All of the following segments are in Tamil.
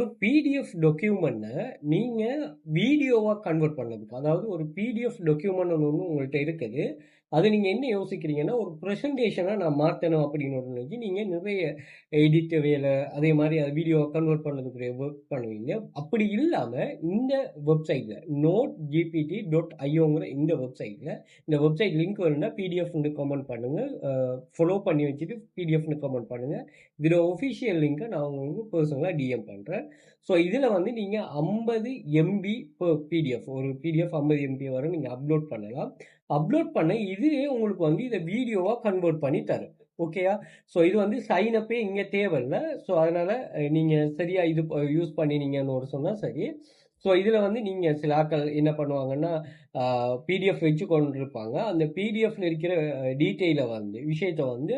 ஒரு பிடிஎஃப் டொக்யூமெண்ட்டை நீங்கள் வீடியோவாக கன்வெர்ட் பண்ணதுக்கு, அதாவது ஒரு பிடிஎஃப் டாக்குமெண்ட் ஒன்று உங்கள்கிட்ட இருக்குது. அது நீங்கள் என்ன யோசிக்கிறீங்கன்னா, ஒரு ப்ரெசன்டேஷனாக நான் மாற்றணும் அப்படின்னு ஒன்று நீங்கள் நிறைய எடிட் வேலை, அதே மாதிரி அது வீடியோவை கன்வெர்ட் பண்ணதுக்கு ஒர்க் பண்ணுவீங்க. அப்படி இல்லாமல் இந்த வெப்சைட்டில் நோட் ஜிபிடி டாட் ஐயோங்கிற இந்த வெப்சைட்டில் இந்த வெப்சைட் லிங்க் வேணும்னா பிடிஎஃப்னு கமெண்ட் பண்ணுங்கள் ஃபாலோ பண்ணி வச்சுட்டு பிடிஎஃப்ன்னு கமெண்ட் பண்ணுங்க. இதோட ஒஃபிஷியல் லிங்க்கை நான் உங்களுக்கு பர்சனலாக டிஎம் பண்ணுறேன் ஸோ இதில் வந்து நீங்கள் ஐம்பது எம்பி பிடிஎஃப் ஒரு பிடிஎஃப் 50 எம்பி வரும் நீங்கள் அப்லோட் பண்ணலாம். அப்லோட் பண்ண இதுவே உங்களுக்கு வந்து இதை வீடியோவாக கன்வெர்ட் பண்ணி தரும். ஓகேயா? ஸோ இது வந்து சைன் அப்பே இங்க தேவையில்ல. ஸோ அதனால் நீங்கள் சரியாக இது யூஸ் பண்ணினீங்கன்னு ஒரு சொன்னால் சரி. ஸோ இதில் வந்து நீங்கள் சில ஆட்கள் என்ன பண்ணுவாங்கன்னா, பிடிஎஃப் வச்சு கொண்டிருப்பாங்க. அந்த பிடிஎஃப்ல இருக்கிற டீட்டெயிலை வந்து விஷயத்த வந்து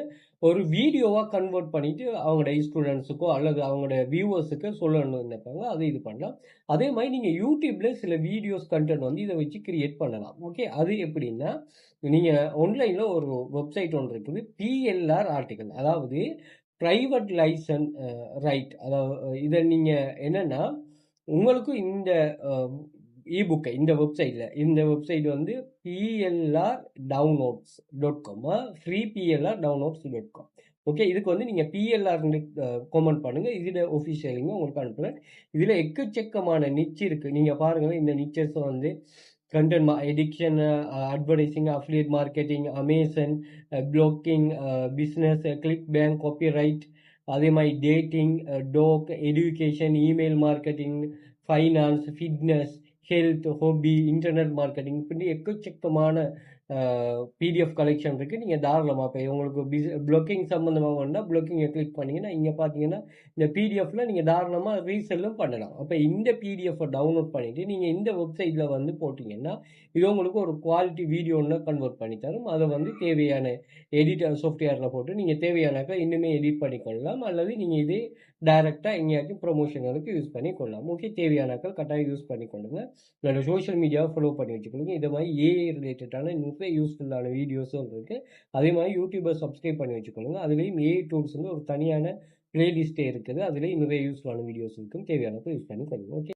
ஒரு வீடியோவாக கன்வெர்ட் பண்ணிட்டு அவங்களுடைய ஸ்டூடெண்ட்ஸுக்கோ அல்லது அவங்களுடைய வியூவர்ஸுக்கு சொல்லணும்னு நினைப்பாங்க. அதை இது பண்ணலாம். அதே மாதிரி நீங்கள் யூடியூப்பில் சில வீடியோஸ் கண்டென்ட் வந்து இதை வச்சு கிரியேட் பண்ணலாம். ஓகே. அது எப்படின்னா, நீங்கள் ஆன்லைனில் ஒரு வெப்சைட் ஒன்று இருக்குது. பிஎல்ஆர் ஆர்டிகல் அதாவது ப்ரைவேட் லைசன் ரைட் அதாவது இதை நீங்கள் என்னென்னா உங்களுக்கும் இந்த இபுக்கை இந்த வெப்சைட்டில் இந்த வெப்சைட் வந்து PLR downloads dot com free PLR downloads dot com okay. இதுக்கு வந்து நீங்கள் பிஎல்ஆர்னு கமெண்ட் பண்ணுங்கள் இதில் ஒஃபிஷியல் உங்களுக்கு அனுப்புகிறேன் இதில் எக்கச்சக்கமான நிச்சு இருக்குது நீங்கள் பாருங்கள் இந்த நிச்சஸ் வந்து கன்டென்ட் மா எடிக்ஷன், advertising advertising, affiliate marketing, Amazon blogging blogging, click bank, copy right அதே மாதிரி டேட்டிங், டோக், education, email marketing, finance, fitness, health, hobby, internet marketing இப்படி எக்கச்சக்கமான பிடிஎஃப் கலெக்ஷன் இருக்குது நீங்கள் தாராளமாக போய் உங்களுக்கு பிஸ் ப்ளொக்கிங் சம்மந்தமாக வேணும்னா ப்ளொக்கிங்கை கிளிக் பண்ணீங்கன்னா, இங்கே பார்த்தீங்கன்னா, இந்த பிடிஎஃப்ல நீங்கள் தாராளமாக ரீசெல்லும் பண்ணலாம். அப்போ இந்த பிடிஎஃப்பை டவுன்லோட் பண்ணிவிட்டு நீங்கள் இந்த வெப்சைட்டில் வந்து போட்டிங்கன்னா இது உங்களுக்கு ஒரு குவாலிட்டி வீடியோன்னு கன்வெர்ட் பண்ணி தரும். அதை வந்து தேவையான எடிட் சாஃப்ட்வேரில் போட்டு நீங்கள் தேவையானாக்கா இன்னுமே எடிட் பண்ணிக்கொள்ளலாம். அல்லது நீங்கள் இதே டைரெக்டாக எங்கேயாச்சும் ப்ரமோஷன்களுக்கு யூஸ் பண்ணி கொள்ளலாம் ஓகே. தேவையானாக்கள் கட்டாயம் யூஸ் பண்ணிக்கொள்ளுங்க. இல்லை சோஷியல் மீடியாவை ஃபாலோ பண்ணி வச்சுக்கொள்ளுங்க. இதை மாதிரி ஏஐ ரிலேட்டடான நிறைய யூஸ்ஃபுல்லான வீடியோஸும் இருக்குது அதே மாதிரி யூடியூபை சப்ஸ்கிரைப் பண்ணி வச்சுக்கோங்க அதுலேயும் ஏஐ டூல்ஸ்ன்னு ஒரு தனியான ப்ளேலிஸ்ட்டே இருக்குது. அதுலேயும் நிறைய யூஸ்ஃபுல்லான வீடியோஸ் இருக்கும். தேவையானப்போ யூஸ் பண்ணி பண்ணிக்கோங்க. ஓகே.